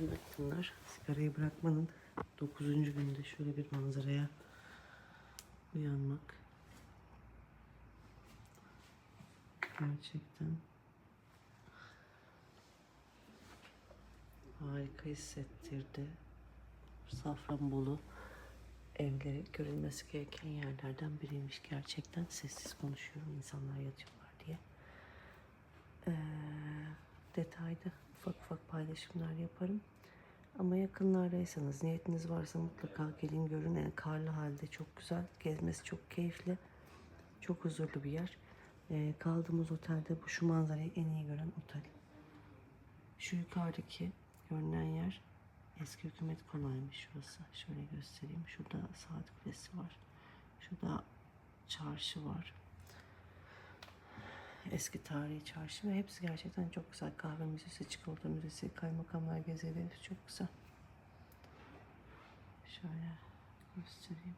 Evet bunlar sigarayı bırakmanın 9. günde şöyle bir manzaraya uyanmak. Gerçekten harika hissettirdi. Safranbolu evleri görülmesi gereken yerlerden biriymiş gerçekten. Sessiz konuşuyorum insanlar yatıyorlar detayda ufak ufak paylaşımlar yaparım. Ama yakınlardaysanız, niyetiniz varsa mutlaka gelin görün. Yani karlı halde çok güzel, gezmesi çok keyifli, çok huzurlu bir yer. Ee, kaldığımız otelde bu şu manzarayı en iyi gören otel. Şu yukarıdaki görünen yer eski hükümet konağıymış şurası. Şöyle göstereyim. Şurada saat kulesi var. Şurada çarşı var. Eski tarihi çarşı ve hepsi gerçekten çok güzel. Kahve müzesi, çikolata müzesi, kaymakamlar gezeleri çok güzel. Şöyle göstereyim.